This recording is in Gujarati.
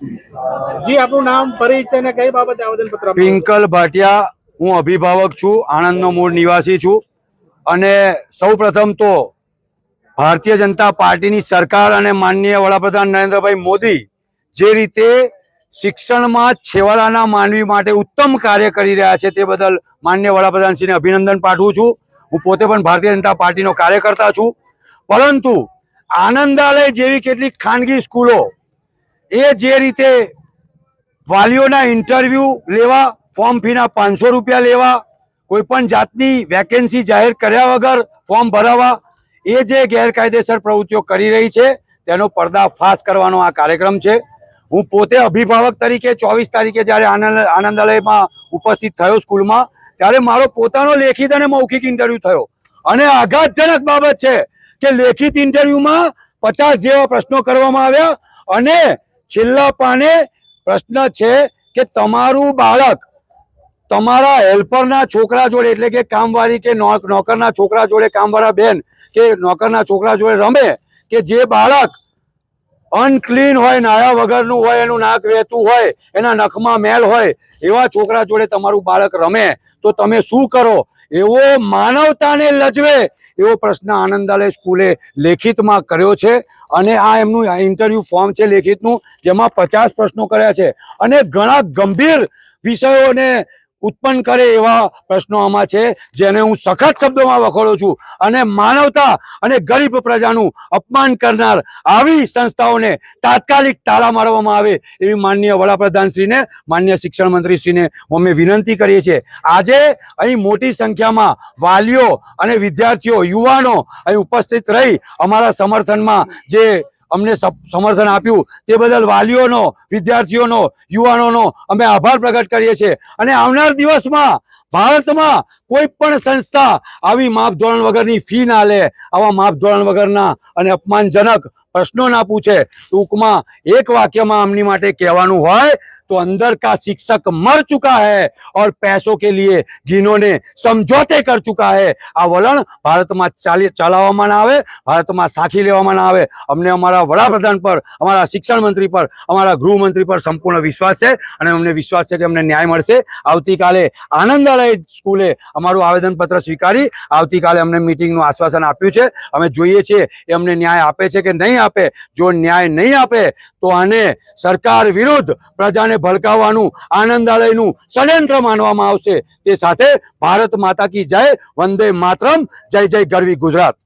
જી, આપનું નામ, પરિચય અને કઈ બાબતે આવેદન પત્ર પિંકલ ભાટિયા, હું અભિભાવક છું, આણંદનો મૂળ નિવાસી છું. અને સૌ પ્રથમ તો ભારતીય જનતા પાર્ટીની સરકાર અને માનનીય વડાપ્રધાન નરેન્દ્રભાઈ મોદી જે રીતે શિક્ષણમાં છેવાડાના માનવી માટે ઉત્તમ કાર્ય કરી રહ્યા છે તે બદલ માન્ય વડાપ્રધાનશ્રીને અભિનંદન પાઠવું છું. હું પોતે પણ ભારતીય જનતા પાર્ટીનો કાર્યકર્તા છું. પરંતુ આનંદાલય જેવી કેટલીક ખાનગી સ્કૂલો એ જે રીતે વાલીઓના ઇન્ટરવ્યૂ લેવા ફોર્મ ફીના પાંચસો રૂપિયા લેવા, કોઈપણ જાતની વેકેન્સી જાહેર કર્યા વગર ફોર્મ ભરાવા, એ જે ગેરકાયદેસર પ્રવૃત્તિઓ કરી રહી છે, તેનો પર્દાફાશ કરવાનો આ કાર્યક્રમ છે. હું પોતે અભિભાવક તરીકે ચોવીસ તારીખે જ્યારે આનંદ, આનંદાલયમાં ઉપસ્થિત થયો સ્કૂલમાં, ત્યારે મારો પોતાનો લેખિત અને મૌખિક ઇન્ટરવ્યૂ થયો. અને આઘાતજનક બાબત છે કે લેખિત ઇન્ટરવ્યૂમાં પચાસ જેવા પ્રશ્નો કરવામાં આવ્યા અને છેલ્લા પાને પ્રશ્ન છે કે તમારું બાળક તમારા હેલ્પરના છોકરા જોડે, એટલે કે કામવાળી કે નોકરના છોકરા જોડે, કામવાળા બેન કે નોકરના છોકરા જોડે રમે કે જે બાળક અનક્લીન હોય, નાયા વગરનું હોય, એનું નાક વહેતું હોય, એના નખમાં મેલ હોય, એવા છોકરા જોડે તમારું બાળક રમે. તો તમે શું કરો? એવો માનવતાને લજવે એવો પ્રશ્ન આનંદાલય સ્કૂલે લેખિતમાં કર્યો છે. અને આ એમનું ઇન્ટરવ્યૂ ફોર્મ છે લેખિતનું, જેમાં પચાસ પ્રશ્નો કર્યા છે. અને ઘણા ગંભીર વિષયોને ઉત્પન્ન કરે એવા પ્રશ્નો આમાં છે, જેને હું સખત શબ્દોમાં વખોડું છું. અને માનવતા અને ગરીબ પ્રજાનું અપમાન કરનાર આવી સંસ્થાઓને તાત્કાલિક તાળા મારવામાં આવે એવી માનનીય વડાપ્રધાનશ્રીને માન્ય શિક્ષણ મંત્રીશ્રીને અમે વિનંતી કરીએ છીએ. આજે અહીં મોટી સંખ્યામાં વાલીઓ અને વિદ્યાર્થીઓ, યુવાનો અહીં ઉપસ્થિત રહી અમારા સમર્થનમાં જે અમને સમર્થન આપ્યું. તે બદલ વાલીઓનો, વિદ્યાર્થીઓનો, યુવાનોનો અમે આભાર પ્રગટ કરીએ છીએ. અને આવનાર દિવસમાં ભારતમાં કોઈ પણ સંસ્થા આવી માપધોરણ વગરની ફી ના લે. આવા માપધોરણ વગરના અને અપમાનજનક પ્રશ્નો ના પૂછે ટૂંકમાં એક વાક્યમાં આમની માટે કહેવાનું હોય તો અંદર કા શિક્ષક મર ચુકા है और पैसों के लिए जिन्होंने समझौते कर चुका है આ વલણ ભારતમાં ચાલી ચલાવવામાં ના આવે ભારતમાં સાખી લેવામાં ના આવે અમને અમારા વડાપ્રધાન પર અમારા શિક્ષણ મંત્રી પર અમારા ગૃહમંત્રી પર સંપૂર્ણ વિશ્વાસ છે અને અમને વિશ્વાસ છે કે અમને ન્યાય મળશે આવતીકાલે આનંદાલય સ્કૂલે અમારું આવેદનપત્ર સ્વીકારી આવતીકાલે અમને મિટિંગનું આશ્વાસન આપ્યું છે અમે જોઈએ છીએ એ અમને ન્યાય આપે છે કે નહીં આપે, જો ન્યાય નહીં આપે, તો આને સરકાર વિરુદ્ધ પ્રજાને ભડકાવવાનું આનંદાલયનું ષડયંત્ર માનવામાં આવશે. તે સાથે ભારત માતા કી જય, વંદે માતરમ, જય જય ગરવી ગુજરાત.